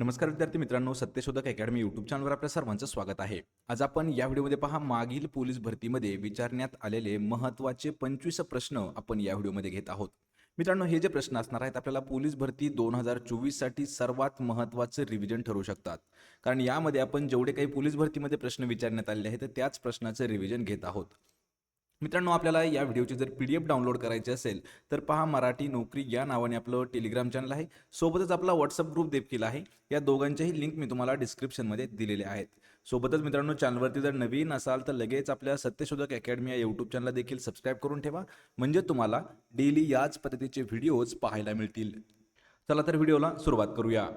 नमस्कार विद्यार्थी मित्रांनो सत्यशोधक अकॅडमी यूट्यूब चॅनलवर आपल्या सर्वांचं स्वागत आहे. आज आपण या व्हिडिओमध्ये पहा मागील पोलीस भरतीमध्ये विचारण्यात आलेले महत्त्वाचे पंचवीस प्रश्न आपण या व्हिडिओमध्ये घेत आहोत. मित्रांनो हे जे प्रश्न असणार आहेत आपल्याला पोलीस भरती दोन हजार चोवीससाठी सर्वात महत्त्वाचं रिव्हिजन ठरू शकतात. कारण यामध्ये आपण जेवढे काही पोलीस भरतीमध्ये प्रश्न विचारण्यात आलेले आहेत त्याच प्रश्नाचं रिव्हिजन घेत आहोत. मित्रांनो आपल्याला या व्हिडिओची जर पी डी एफ डाउनलोड करायची असेल तर पहा मराठी नोकरी या नावाने आपलं टेलिग्राम चॅनल आहे. सोबतच आपला व्हॉट्सअप ग्रुप देखील आहे. या दोघांच्याही लिंक मी तुम्हाला डिस्क्रिप्शनमध्ये दिलेले आहेत. सोबतच मित्रांनो चॅनलवरती जर नवीन असाल तर लगेच आपल्या सत्यशोधक अकॅडमी या यूट्यूब चॅनलला देखील सबस्क्राईब करून ठेवा. म्हणजे तुम्हाला डेली याच पद्धतीचे व्हिडिओज पाहायला मिळतील. चला तर व्हिडिओला सुरुवात करूया.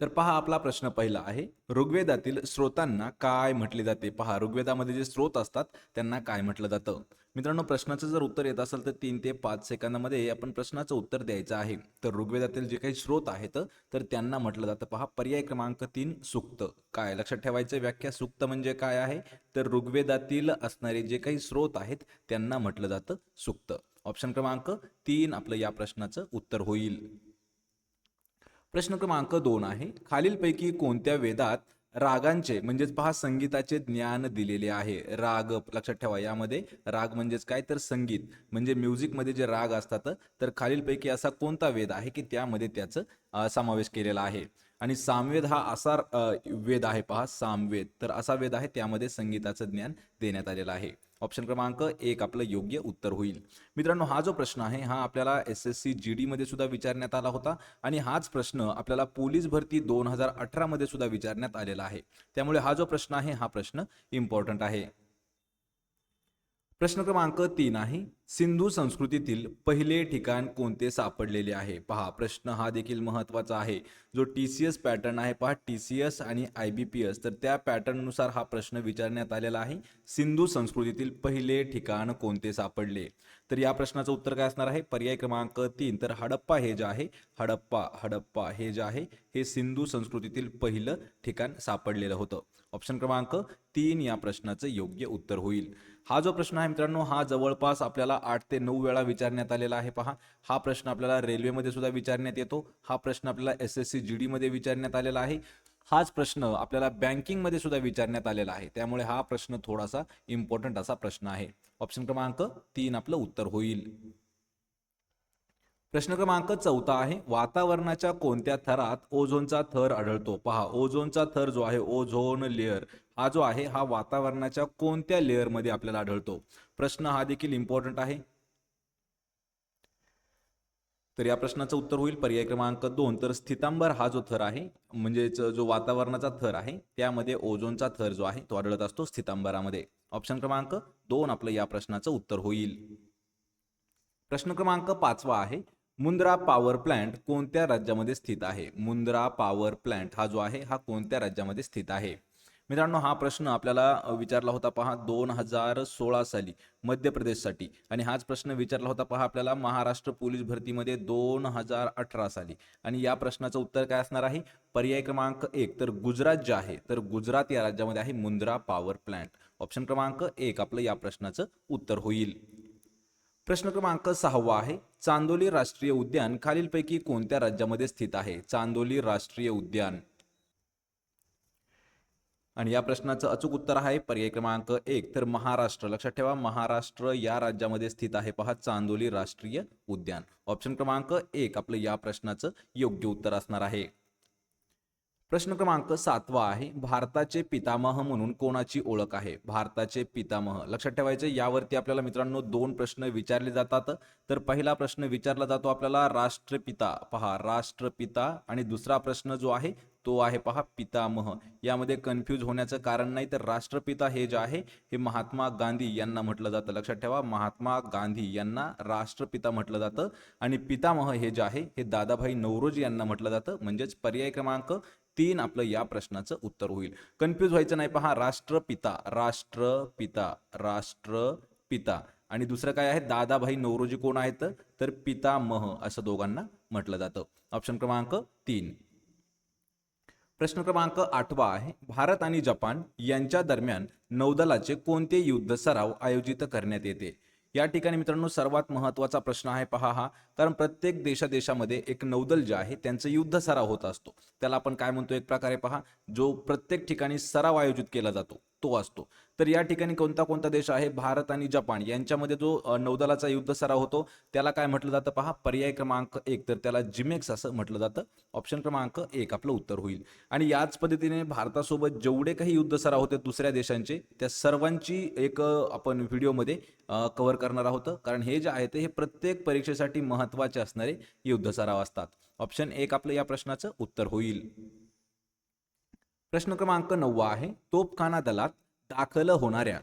तर पहा आपला प्रश्न पहिला आहे ऋग्वेदातील स्रोतांना काय म्हटले जाते? पहा ऋग्वेदामध्ये जे स्रोत असतात त्यांना काय म्हटलं जातं? मित्रांनो प्रश्नाचं जर उत्तर येत असेल तर तीन ते पाच सेकंदामध्ये आपण प्रश्नाचं उत्तर द्यायचं आहे. तर ऋग्वेदातील जे काही स्रोत आहेत तर त्यांना म्हटलं जातं. पहा पर्याय क्रमांक तीन सुक्त. काय? लक्षात ठेवायचं व्याख्या सुक्त म्हणजे काय आहे? तर ऋग्वेदातील असणारे जे काही स्रोत आहेत त्यांना म्हटलं जातं सुक्त. ऑप्शन क्रमांक तीन आपलं या प्रश्नाचं उत्तर होईल. प्रश्न क्रमांक दोन आहे. खालीलपैकी कोणत्या वेदात रागांचे म्हणजेच पहा संगीताचे ज्ञान दिलेले आहे? राग लक्षात ठेवा यामध्ये राग म्हणजेच काय? तर संगीत. म्हणजे म्युझिकमध्ये जे राग असतात तर खालीलपैकी असा कोणता वेद आहे की त्यामध्ये त्याचं समावेश केलेला आहे? आणि सामवेद हा असा वेद आहे पहा सामवेद. तर असा वेद आहे त्यामध्ये संगीताचं ज्ञान देण्यात आलेलं आहे. ऑप्शन क्रमांक एक आपलं योग्य उत्तर होईल. मित्रांनो हा जो प्रश्न आहे हा आपल्याला S S C G D मध्ये सुद्धा विचारण्यात आला होता आणि हाच प्रश्न आपल्याला पोलीस भरती दोन हजार अठरा मध्ये सुद्धा विचारण्यात आलेला आहे. त्यामुळे हा जो प्रश्न आहे हा प्रश्न इम्पॉर्टंट आहे. प्रश्न क्रमांक तीन आहे. सिंधू संस्कृतीतील पहिले ठिकाण कोणते सापडलेले आहे? पहा प्रश्न हा देखील महत्त्वाचा आहे. जो टी सी एस पॅटर्न आहे पहा टी सी एस आणि आय बी पी एस तर त्या पॅटर्ननुसार हा प्रश्न विचारण्यात आलेला आहे. सिंधू संस्कृतीतील पहिले ठिकाण कोणते सापडले? तर या प्रश्नाचं उत्तर काय असणार आहे? पर्याय क्रमांक तीन. तर हडप्पा हे जे आहे हडप्पा हडप्पा हे जे आहे हे सिंधू संस्कृतीतील पहिलं ठिकाण सापडलेलं होतं. ऑप्शन क्रमांक तीन या प्रश्नाचं योग्य उत्तर होईल. हा जो प्रश्न आहे मित्रांनो हा जवळपास आपल्याला आठ ते नऊ वेळा विचारण्यात आलेला आहे. पहा हा प्रश्न आपल्याला रेल्वेमध्ये सुद्धा विचारण्यात येतो. हा प्रश्न आपल्याला एस एस सी जी डीमध्ये विचारण्यात आलेला आहे. हाच प्रश्न आपल्याला बँकिंगमध्ये सुद्धा विचारण्यात आलेला आहे. त्यामुळे हा प्रश्न थोडासा इम्पॉर्टंट असा प्रश्न आहे. ऑप्शन क्रमांक तीन आपलं उत्तर होईल. प्रश्न क्रमांक चौथा आहे. वातावरणाच्या कोणत्या थरात ओझोनचा थर आढळतो? पहा ओझोनचा थर जो आहे ओझोन लेअर. हा जो आहे हा वातावरणाच्या कोणत्या लेअरमध्ये आपल्याला आढळतो? प्रश्न हा देखील इम्पॉर्टंट आहे. तर या प्रश्नाचं उत्तर होईल. पर्याय क्रमांक दोन. तर स्थितांबर हा जो थर आहे म्हणजेच जो वातावरणाचा थर आहे त्यामध्ये ओझोनचा थर जो आहे तो आढळत असतो स्थितांबरामध्ये. ऑप्शन क्रमांक दोन आपलं या प्रश्नाचं उत्तर होईल. प्रश्न क्रमांक पाचवा आहे. मुंद्रा पॉवर प्लांट कोणत्या राज्यामध्ये स्थित आहे? मुंद्रा पॉवर प्लांट हा जो आहे हा कोणत्या राज्यामध्ये स्थित आहे? मित्रांनो हा प्रश्न आपल्याला विचारला होता पहा दोन हजार सोळा साली मध्य प्रदेशसाठी. आणि हाच प्रश्न विचारला होता पहा आपल्याला महाराष्ट्र पोलीस भरतीमध्ये दोन हजार अठरा साली. आणि या प्रश्नाचं उत्तर काय असणार आहे? पर्याय क्रमांक एक तर गुजरात जे आहे तर गुजरात या राज्यामध्ये आहे मुंद्रा पॉवर प्लांट ऑप्शन क्रमांक एक आपलं या प्रश्नाचं उत्तर होईल. प्रश्न क्रमांक सहावा आहे चांदोली राष्ट्रीय उद्यान खालीलपैकी कोणत्या राज्यामध्ये स्थित आहे? चांदोली राष्ट्रीय उद्यान. आणि या प्रश्नाचं अचूक उत्तर आहे पर्याय क्रमांक एक. तर महाराष्ट्र लक्षात ठेवा महाराष्ट्र या राज्यामध्ये स्थित आहे पहा चांदोली राष्ट्रीय उद्यान. ऑप्शन क्रमांक एक आपलं या प्रश्नाचं योग्य उत्तर असणार आहे. प्रश्न क्रमांक सातवा आहे भारताचे पितामह म्हणून कोणाची ओळख आहे? भारताचे पितामह. लक्षात ठेवायचे यावरती आपल्याला मित्रांनो दोन प्रश्न विचारले जातात. तर पहिला प्रश्न विचारला जातो आपल्याला राष्ट्रपिता. पहा राष्ट्रपिता आणि दुसरा प्रश्न जो आहे तो आहे पहा पितामह. यामध्ये कन्फ्यूज होण्याचं कारण नाही तर राष्ट्रपिता हे जे आहे हे महात्मा गांधी यांना म्हटलं जातं. लक्षात ठेवा महात्मा गांधी यांना राष्ट्रपिता म्हटलं जातं. आणि पितामह हे जे आहे हे दादाभाई नवरोजी यांना म्हटलं जातं. म्हणजेच पर्याय क्रमांक तीन आपलं या प्रश्नाचं उत्तर होईल. कन्फ्यूज व्हायचं नाही पहा राष्ट्रपिता राष्ट्रपिता राष्ट्रपिता. आणि दुसरं काय आहे? दादाभाई नवरोजी कोण आहेत? तर पितामह असं दोघांना म्हटलं जातं. ऑप्शन क्रमांक तीन. प्रश्न क्रमांक आठवा आहे. भारत आणि जपान यांच्या दरम्यान नौदलाचे कोणते युद्ध सराव आयोजित करण्यात येते? या ठिकाणी मित्रांनो सर्वात महत्त्वाचा प्रश्न आहे पहा हा. कारण प्रत्येक देशादेशामध्ये एक नौदल जे आहे त्यांचं युद्ध सराव होत असतो. त्याला आपण काय म्हणतो एक प्रकारे पहा जो प्रत्येक ठिकाणी सराव आयोजित केला जातो. तो असतो. तर या ठिकाणी कोणता कोणता देश आहे? भारत आणि जपान. यांच्यामध्ये जो नौदलाचा युद्ध सराव होतो त्याला काय म्हटलं जातं पहा? पर्याय क्रमांक एक. तर त्याला जिमेक्स असं म्हटलं जातं. ऑप्शन क्रमांक एक. आपलं उत्तर होईल. आणि याच पद्धतीने भारतासोबत जेवढे काही युद्ध सराव होते दुसऱ्या देशांचे त्या सर्वांची एक आपण व्हिडिओमध्ये कव्हर करणार आहोत. कारण हे जे आहे ते हे प्रत्येक परीक्षेसाठी महत्त्वाचे असणारे युद्ध सराव असतात. ऑप्शन एक आपलं या प्रश्नाचं उत्तर होईल. प्रश्न क्रमांक नववा आहे. तोपखाना दलात दाखल होणाऱ्या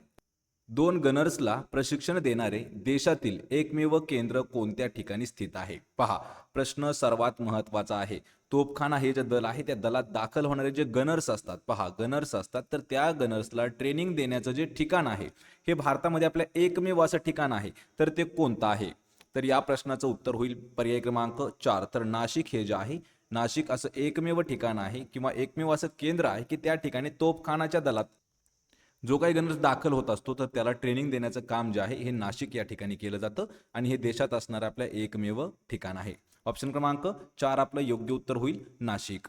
दोन गनर्सला प्रशिक्षण देणारे देशातील एकमेव केंद्र कोणत्या ठिकाणी स्थित आहे? पहा प्रश्न सर्वात महत्त्वाचा आहे. तोपखाना हे जे दल आहे त्या दलात दाखल होणारे जे गनर्स असतात पहा गनर्स असतात तर त्या गनर्सला ट्रेनिंग देण्याचं जे ठिकाण आहे हे भारतामध्ये आपल्या एकमेव असं ठिकाण आहे. तर ते कोणतं आहे? तर या प्रश्नाचं उत्तर होईल पर्याय क्रमांक चार. तर नाशिक हे जे आहे नाशिक असं एकमेव ठिकाण आहे किंवा एकमेव असं केंद्र आहे की त्या ठिकाणी तोफखानाच्या दलात जो काही गणराज दाखल होत असतो तर त्याला ट्रेनिंग देण्याचं काम जे आहे हे नाशिक या ठिकाणी केलं जातं आणि हे देशात असणारं आपलं एकमेव ठिकाण आहे. ऑप्शन क्रमांक चार आपलं योग्य उत्तर होईल नाशिक.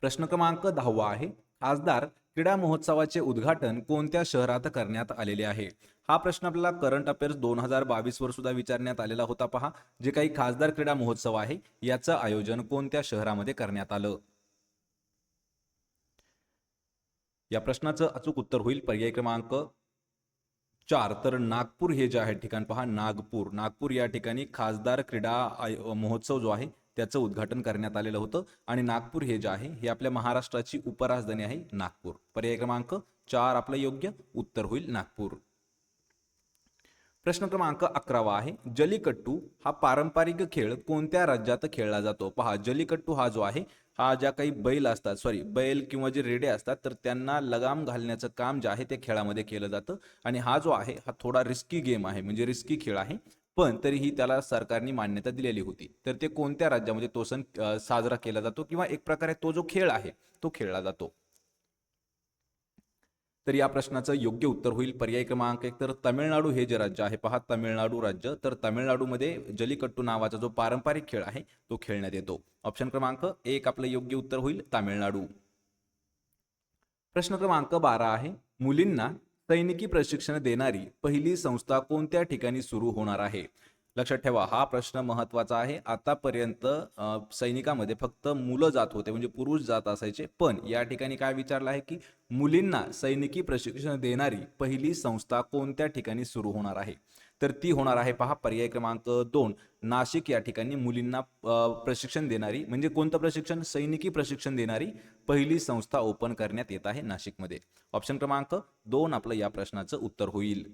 प्रश्न क्रमांक दहावा आहे. खासदार क्रीडा महोत्सवाचे उद्घाटन कोणत्या शहरात करण्यात आलेले आहे? हा प्रश्न आपल्याला करंट अफेअर्स दोन हजार बावीस वर सुद्धा विचारण्यात आलेला होता. पहा जे काही खासदार क्रीडा महोत्सव आहे याचं आयोजन कोणत्या शहरामध्ये करण्यात आलं? या प्रश्नाचं अचूक उत्तर होईल. पर्याय क्रमांक चार. तर नागपूर हे जे आहे ठिकाण पहा नागपूर. नागपूर या ठिकाणी खासदार क्रीडा आय महोत्सव जो आहे त्याचं उद्घाटन करण्यात आलेलं होतं. आणि नागपूर हे जे आहे हे आपल्या महाराष्ट्राची उपराजधानी आहे नागपूर. पर्याय क्रमांक चार आपलं योग्य उत्तर होईल नागपूर. प्रश्न क्रमांक अकरावा आहे. जलीकट्टू हा पारंपरिक खेळ कोणत्या राज्यात खेळला जातो? पहा जलीकट्टू हा जो आहे हा ज्या काही बैल असतात सॉरी बैल किंवा जे रेडे असतात तर त्यांना लगाम घालण्याचं काम जे आहे ते खेळामध्ये केलं जातं. आणि हा जो आहे हा थोडा रिस्की गेम आहे म्हणजे रिस्की खेळ आहे. पण तरीही त्याला सरकारने मान्यता दिलेली होती. तर ते कोणत्या राज्यामध्ये तो सण साजरा केला जातो किंवा एक प्रकारे तो जो खेळ आहे तो खेळला जातो. तर या प्रश्नाचं योग्य उत्तर होईल. पर्याय क्रमांक एक तर तामिळनाडू हे जे राज्य आहे पहा तामिळनाडू राज्य. तर तामिळनाडूमध्ये जलीकट्टू नावाचा जो पारंपरिक खेळ आहे तो खेळण्यात येतो. ऑप्शन क्रमांक एक आपलं योग्य उत्तर होईल तामिळनाडू. प्रश्न क्रमांक बारा आहे. मुलींना सैनिकी प्रशिक्षण देणारी पहिली संस्था कोणत्या ठिकाणी सुरू होणार आहे? लक्षात ठेवा हा प्रश्न महत्त्वाचा आहे. आतापर्यंत सैनिकामध्ये फक्त मुलं जात होते म्हणजे पुरुष जात असायचे. पण या ठिकाणी काय विचारलं आहे की मुलींना सैनिकी प्रशिक्षण देणारी पहिली संस्था कोणत्या ठिकाणी सुरू होणार आहे? तर ती होणार आहे पहा पर्याय क्रमांक दोन. नाशिक या ठिकाणी मुलींना प्रशिक्षण देणारी म्हणजे कोणतं प्रशिक्षण? सैनिकी प्रशिक्षण देणारी पहिली संस्था ओपन करण्यात येत आहे नाशिकमध्ये. ऑप्शन क्रमांक दोन आपलं या प्रश्नाचं उत्तर होईल.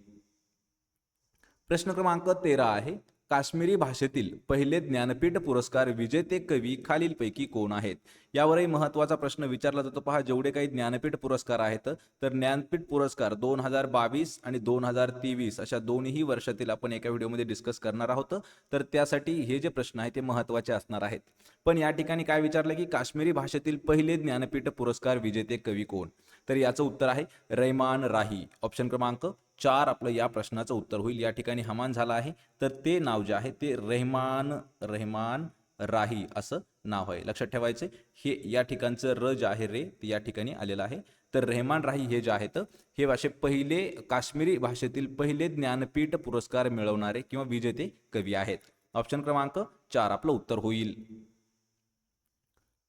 प्रश्न क्रमांक तेरा आहे. काश्मीरी भाषेतील पहिले ज्ञानपीठ पुरस्कार विजेते कवी खालीलपैकी कोण आहेत? यावरही महत्त्वाचा प्रश्न विचारला जातो. पहा जेवढे काही ज्ञानपीठ पुरस्कार आहेत तर ज्ञानपीठ पुरस्कार दोन हजार बावीस आणि दोन हजार तेवीस अशा दोन्ही वर्षातील आपण एका व्हिडिओमध्ये डिस्कस करणार आहोत. तर त्यासाठी हे जे प्रश्न आहेत ते महत्त्वाचे असणार आहेत. पण या ठिकाणी काय विचारलं की काश्मीरी भाषेतील पहिले ज्ञानपीठ पुरस्कार विजेते कवी कोण? तर याचं उत्तर आहे रैमान राही. ऑप्शन क्रमांक चार आपलं या प्रश्नाचं उत्तर होईल. या ठिकाणी हमान झालं आहे. तर ते नाव जे आहे ते रेहमान रेहमान राही असं नाव आहे. लक्षात ठेवायचे हे या ठिकाणचं र जे आहे रे ते या ठिकाणी आलेलं आहे. तर रेहमान राही हे जे आहेत हे असे पहिले काश्मीरी भाषेतील पहिले ज्ञानपीठ पुरस्कार मिळवणारे किंवा विजेते कवी आहेत. ऑप्शन क्रमांक चार आपलं उत्तर होईल.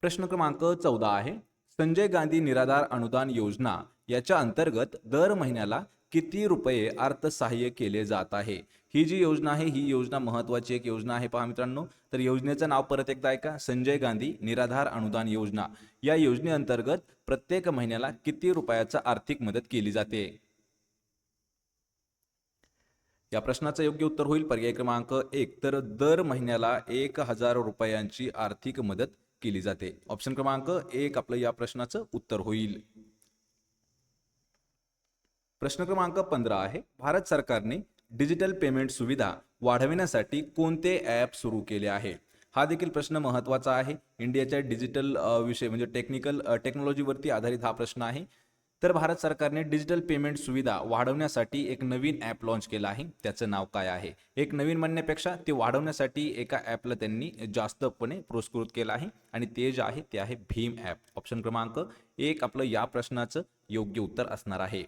प्रश्न क्रमांक चौदा आहे. संजय गांधी निराधार अनुदान योजना याच्या अंतर्गत दर महिन्याला किती रुपये अर्थसहाय्य केले जात आहे? ही जी योजना आहे ही योजना महत्वाची एक योजना आहे पहा मित्रांनो. तर योजनेचं नाव परत एकदा ऐका. संजय गांधी निराधार अनुदान योजना. या योजनेअंतर्गत प्रत्येक महिन्याला किती रुपयाचा आर्थिक मदत केली जाते? या प्रश्नाचं योग्य उत्तर होईल. पर्याय क्रमांक एक. तर दर महिन्याला एक हजार रुपयांची आर्थिक मदत केली जाते. ऑप्शन क्रमांक एक आपलं या प्रश्नाचं उत्तर होईल. प्रश्न क्रमांक पंधरा आहे. भारत सरकारने डिजिटल पेमेंट सुविधा वाढविण्यासाठी कोणते ॲप सुरू केले आहे? हा देखील प्रश्न महत्त्वाचा आहे. इंडियाच्या डिजिटल विषय म्हणजे टेक्निकल टेक्नॉलॉजीवरती आधारित हा प्रश्न आहे. तर भारत सरकारने डिजिटल पेमेंट सुविधा वाढवण्यासाठी एक नवीन ॲप लॉन्च केला आहे. त्याचं नाव काय आहे? एक नवीन म्हणण्यापेक्षा ते वाढवण्यासाठी एका ॲपला त्यांनी जास्तपणे पुरस्कृत केलं आहे. आणि ते जे आहे ते आहे भीम ॲप ऑप्शन क्रमांक एक आपलं या प्रश्नाचं योग्य उत्तर असणार आहे.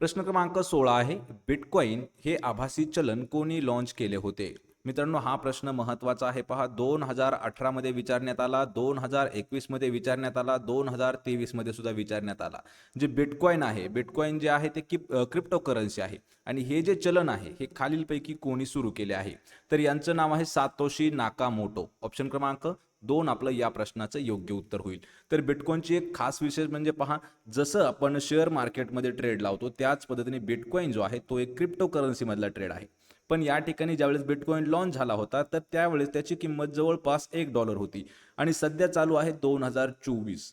प्रश्न क्रमांक सोळा आहे बिटकॉईन हे आभासी चलन कोणी लॉन्च केले होते? मित्रांनो हा प्रश्न महत्त्वाचा आहे पहा. दोन हजार अठरामध्ये विचारण्यात आला दोन हजार एकवीसमध्ये विचारण्यात आला दोन हजार तेवीसमध्ये सुद्धा विचारण्यात आला. जे बिटकॉईन आहे बिटकॉईन जे आहे ते किप क्रिप्टो करन्सी आहे. आणि हे जे चलन आहे हे खालीलपैकी कोणी सुरू केले आहे? तर यांचं नाव आहे सातोशी नाकामोटो. ऑप्शन क्रमांक दोन आपलं या प्रश्नाचं योग्य उत्तर होईल. तर बिटकॉईनची एक खास विशेष म्हणजे पहा जसं आपण शेअर मार्केटमध्ये ट्रेड लावतो त्याच पद्धतीने बिटकॉईन जो आहे तो एक क्रिप्टो करन्सीमधला ट्रेड आहे. पण या ठिकाणी ज्यावेळेस बिटकॉईन लॉन्च झाला होता तर त्यावेळेस त्याची किंमत जवळपास एक डॉलर होती. आणि सध्या चालू आहे दोन हजार चोवीस.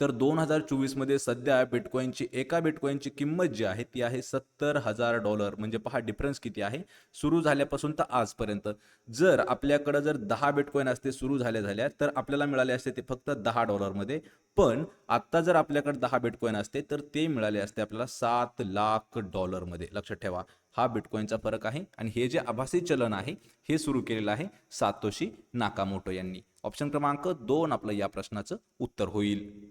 तर दोन हजार चोवीसमध्ये सध्या बिटकॉईनची एका बिटकॉईनची किंमत जी आहे ती आहे सत्तर हजार डॉलर. म्हणजे पहा डिफरन्स किती आहे? सुरू झाल्यापासून तर आजपर्यंत. जर आपल्याकडं जर दहा बिटकॉईन असते सुरू झाल्या झाल्या तर आपल्याला मिळाले असते ते फक्त दहा डॉलरमध्ये. पण आत्ता जर आपल्याकडे दहा बिटकॉईन असते तर ते मिळाले असते आपल्याला सात लाख डॉलरमध्ये. लक्षात ठेवा हा बिटकॉईनचा फरक आहे. आणि हे जे आभासी चलन आहे हे सुरू केलेलं आहे सातोशी नाकामोटो यांनी. ऑप्शन क्रमांक दोन आपलं या प्रश्नाचं उत्तर होईल.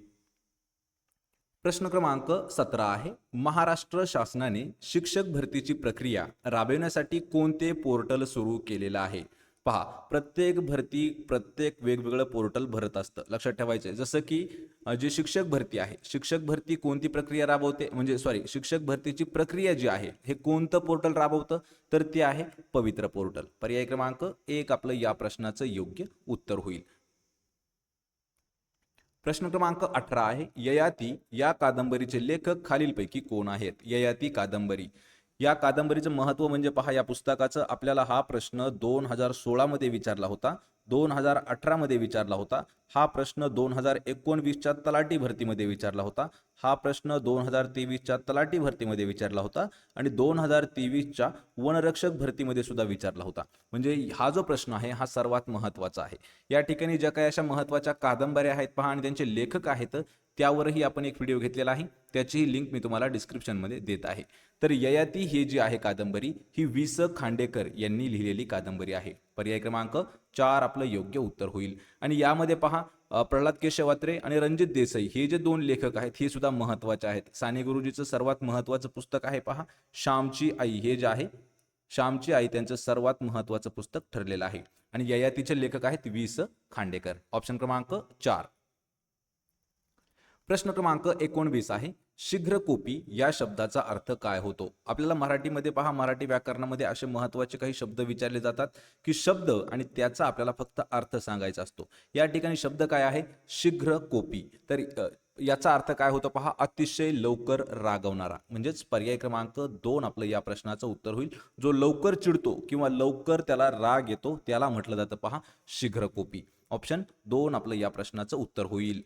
प्रश्न क्रमांक सतरा आहे. महाराष्ट्र शासनाने शिक्षक भरतीची प्रक्रिया राबविण्यासाठी कोणते पोर्टल सुरू केलेलं आहे? पहा प्रत्येक भरती प्रत्येक वेगवेगळं पोर्टल भरत असतं. लक्षात ठेवायचं आहे जसं की जे शिक्षक भरती आहे शिक्षक भरती कोणती प्रक्रिया राबवते? म्हणजे सॉरी शिक्षक भरतीची प्रक्रिया जी आहे हे कोणतं पोर्टल राबवतं? तर ते आहे पवित्र पोर्टल. पर्याय क्रमांक एक आपलं या प्रश्नाचं योग्य उत्तर होईल. प्रश्न क्रमांक अठरा आहे. ययाती या कादंबरीचे लेखक खालीलपैकी कोण आहेत? ययाती कादंबरी. या कादंबरीचं महत्त्व म्हणजे पहा या पुस्तकाचं आपल्याला हा प्रश्न दोन हजार सोळामध्ये विचारला होता. दोन हजार अठरामध्ये विचारला होता. हा प्रश्न दोन हजार एकोणवीसच्या तलाटी भरतीमध्ये विचारला होता. हा प्रश्न दोन हजार तेवीसच्या तलाटी भरतीमध्ये विचारला होता आणि दोन हजार तेवीसच्या वनरक्षक भरतीमध्ये सुद्धा विचारला होता. म्हणजे हा जो प्रश्न आहे हा सर्वात महत्त्वाचा आहे. या ठिकाणी ज्या काही अशा महत्त्वाच्या कादंबऱ्या आहेत पहा आणि त्यांचे लेखक आहेत त्यावरही आपण एक व्हिडिओ घेतलेला आहे. त्याचीही लिंक मी तुम्हाला डिस्क्रिप्शनमध्ये देत आहे. तर ययाती हे जी आहे कादंबरी ही वि स खांडेकर यांनी लिहिलेली कादंबरी आहे. पर्याय क्रमांक चार आपलं योग्य उत्तर होईल. आणि यामध्ये पहा अ, प्रल्हाद केशवात्रे आणि रणजित देसाई हे जे दोन लेखक आहेत हे सुद्धा महत्त्वाचे आहेत. साने गुरुजीचं सर्वात महत्वाचं पुस्तक आहे पहा श्यामची आई. हे जे आहे श्यामची आई त्यांचं सर्वात महत्वाचं पुस्तक ठरलेलं आहे. आणि ययातीचे लेखक आहेत वि स खांडेकर. ऑप्शन क्रमांक चार. प्रश्न क्रमांक एकोणवीस आहे. शीघ्रकोपी या शब्दाचा अर्थ काय होतो? आपल्याला मराठीमध्ये पहा मराठी व्याकरणामध्ये असे महत्त्वाचे काही शब्द विचारले जातात की शब्द आणि त्याचा आपल्याला फक्त अर्थ सांगायचा असतो. या ठिकाणी शब्द काय आहे? शीघ्रकोपी. तर याचा अर्थ काय होतो पहा? अतिशय लवकर रागवणारा. म्हणजेच पर्याय क्रमांक दोन आपलं या प्रश्नाचं उत्तर होईल. जो लवकर चिडतो किंवा लवकर त्याला राग येतो त्याला म्हटलं जातं पहा शीघ्रकोपी. ऑप्शन दोन आपलं या प्रश्नाचं उत्तर होईल.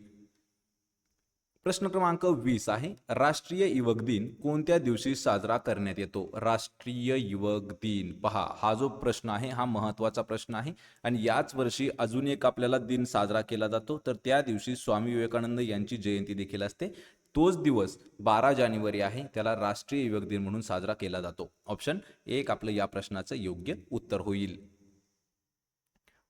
प्रश्न क्रमांक वीस आहे. राष्ट्रीय युवक दिन कोणत्या दिवशी साजरा करण्यात येतो? राष्ट्रीय युवक दिन. पहा हा जो प्रश्न आहे हा महत्त्वाचा प्रश्न आहे आणि याच वर्षी अजून एक आपल्याला दिन साजरा केला जातो. तर त्या दिवशी स्वामी विवेकानंद यांची जयंती देखील असते. तोच दिवस बारा जानेवारी आहे. त्याला राष्ट्रीय युवक दिन म्हणून साजरा केला जातो. ऑप्शन एक आपलं या प्रश्नाचं योग्य उत्तर होईल.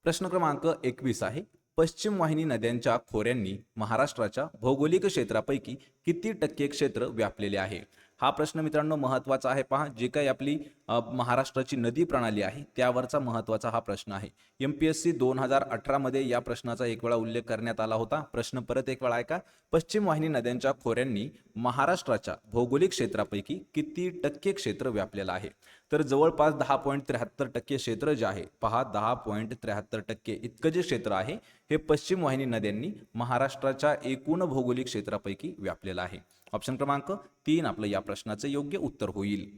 प्रश्न क्रमांक एकवीस आहे. पश्चिम वाहिनी नद्यांच्या खोऱ्यांनी महाराष्ट्राच्या भौगोलिक क्षेत्रापैकी किती टक्के क्षेत्र व्यापलेले आहे? हा प्रश्न मित्रांनो महत्त्वाचा आहे. पहा जे काही आपली महाराष्ट्राची नदी प्रणाली आहे त्यावरचा महत्त्वाचा हा प्रश्न आहे. एम पी एस सी दोन हजार अठरामध्ये या प्रश्नाचा एक वेळा उल्लेख करण्यात आला होता. प्रश्न परत एक वेळा ऐका पश्चिम वाहिनी नद्यांच्या खोऱ्यांनी महाराष्ट्राच्या भौगोलिक क्षेत्रापैकी किती टक्के क्षेत्र व्यापलेलं आहे? तर जवळपास दहा पॉईंट त्र्याहत्तर टक्के क्षेत्र जे आहे पहा दहा पॉईंट त्र्याहत्तर टक्के इतकं जे क्षेत्र आहे हे पश्चिम वाहिनी नद्यांनी महाराष्ट्राच्या एकूण भौगोलिक क्षेत्रापैकी व्यापलेलं आहे. ऑप्शन क्रमांक तीन आपलं या प्रश्नाचं योग्य उत्तर होईल.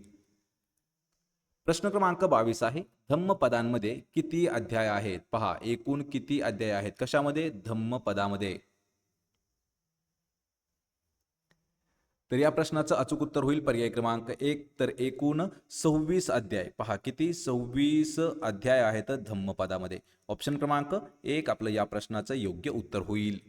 प्रश्न क्रमांक बावीस आहे धम्म पदांमध्ये किती अध्याय आहेत? पहा एकूण किती अध्याय आहेत? कशामध्ये? धम्म तर या प्रश्नाचं अचूक उत्तर होईल पर्याय क्रमांक एक. तर एकूण सव्वीस अध्याय. पहा किती सव्वीस अध्याय आहेत धम्मपदामध्ये? ऑप्शन क्रमांक एक आपलं या प्रश्नाचं योग्य उत्तर होईल.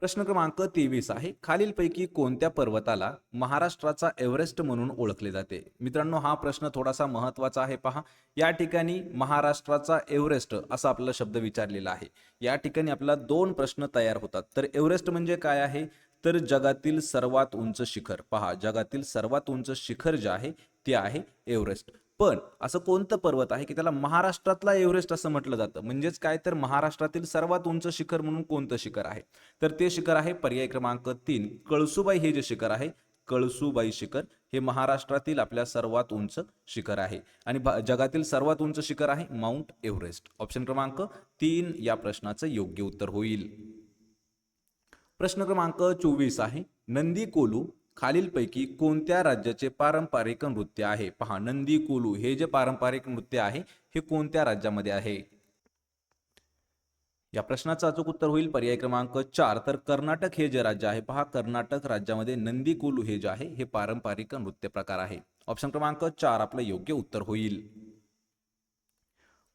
प्रश्न क्रमांक तेवीस आहे. खालीलपैकी कोणत्या पर्वताला महाराष्ट्राचा एव्हरेस्ट म्हणून ओळखले जाते? मित्रांनो हा प्रश्न थोडासा महत्त्वाचा आहे. पहा या ठिकाणी महाराष्ट्राचा एव्हरेस्ट असा आपल्याला शब्द विचारलेला आहे. या ठिकाणी आपल्याला दोन प्रश्न तयार होतात. तर एव्हरेस्ट म्हणजे काय आहे? तर जगातील सर्वात उंच शिखर. पहा जगातील सर्वात उंच शिखर जे आहे ते आहे एव्हरेस्ट. पण असं कोणतं पर्वत आहे की त्याला महाराष्ट्रातला एव्हरेस्ट असं म्हटलं जातं? म्हणजेच काय तर महाराष्ट्रातील सर्वात उंच शिखर म्हणून कोणतं शिखर आहे? तर ते शिखर आहे पर्याय क्रमांक तीन कळसुबाई हे जे शिखर आहे कळसुबाई शिखर हे महाराष्ट्रातील आपल्या सर्वात उंच शिखर आहे. आणि जगातील सर्वात उंच शिखर आहे माउंट एव्हरेस्ट. ऑप्शन क्रमांक तीन या प्रश्नाचं योग्य उत्तर होईल. प्रश्न क्रमांक चोवीस आहे. नंदी कोलू खालीलपैकी कोणत्या राज्याचे पारंपरिक नृत्य आहे? पहा नंदी कोलू हे जे पारंपरिक नृत्य आहे हे कोणत्या राज्यामध्ये आहे? या प्रश्नाचं अचूक उत्तर होईल. पर्याय क्रमांक चार. तर कर्नाटक हे जे राज्य आहे पहा कर्नाटक राज्यामध्ये नंदी कोलू हे जे आहे हे पारंपरिक नृत्य प्रकार आहे. ऑप्शन क्रमांक चार आपलं योग्य उत्तर होईल.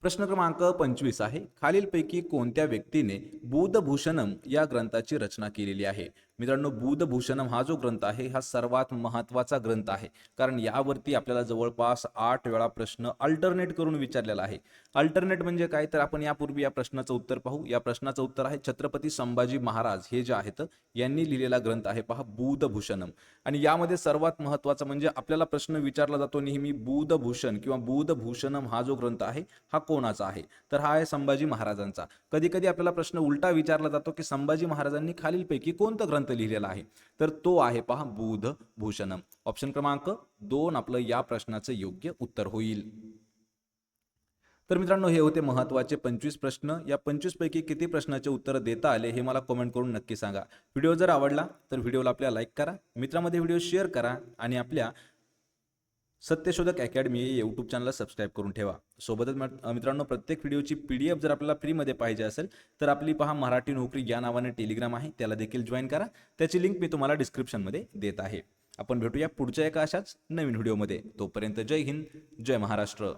प्रश्न क्रमांक पंचवीस आहे. खालीलपैकी कोणत्या व्यक्तीने बुधभूषणम या ग्रंथाची रचना केलेली आहे? मित्रांनो बुधभूषणम हा जो ग्रंथ आहे हा सर्वात महत्त्वाचा ग्रंथ आहे. कारण यावरती आपल्याला जवळपास आठ वेळा प्रश्न अल्टरनेट करून विचारलेला आहे. अल्टरनेट म्हणजे काय? तर आपण यापूर्वी या प्रश्नाचं उत्तर पाहू. या प्रश्नाचं उत्तर आहे छत्रपती संभाजी महाराज हे जे आहेत यांनी लिहिलेला ग्रंथ आहे पहा बुधभूषणम. आणि यामध्ये सर्वात महत्त्वाचा म्हणजे आपल्याला प्रश्न विचारला जातो नेहमी बुधभूषण किंवा बुधभूषणम हा जो ग्रंथ आहे हा कोणाचा आहे? तर हा आहे संभाजी महाराजांचा. कधी कधी आपल्याला प्रश्न उलटा विचारला जातो की संभाजी महाराजांनी खालीलपैकी कोणता ग्रंथ लिहिलेला आहे. तर तो आहे पहा बुधभूषणम. ऑप्शन क्रमांक दोन आपलं या प्रश्नाचं योग्य उत्तर होईल. तर मित्रांनो हे होते महत्त्वाचे पंचवीस प्रश्न. या पंचवीस पैकी किती प्रश्नाचे उत्तर देता आले हे मला कमेंट करून नक्की सांगा. व्हिडिओ जर आवडला तर व्हिडिओला आपल्या लाईक करा. मित्रामध्ये व्हिडिओ शेअर करा आणि आपल्या सत्यशोधक अकॅडमी यूट्यूब चॅनलला सबस्क्राईब करून ठेवा. सोबतच मित्रांनो प्रत्येक व्हिडिओची पी डी एफ जर आपल्याला फ्रीमध्ये पाहिजे असेल तर आपली पहा मराठी नोकरी या नावाने टेलिग्राम आहे. त्याला देखील जॉईन करा. त्याची लिंक मी तुम्हाला डिस्क्रिप्शनमध्ये देत आहे. आपण भेटूया पुढच्या एका अशाच नवीन व्हिडिओमध्ये तोपर्यंत जय हिंद जय महाराष्ट्र.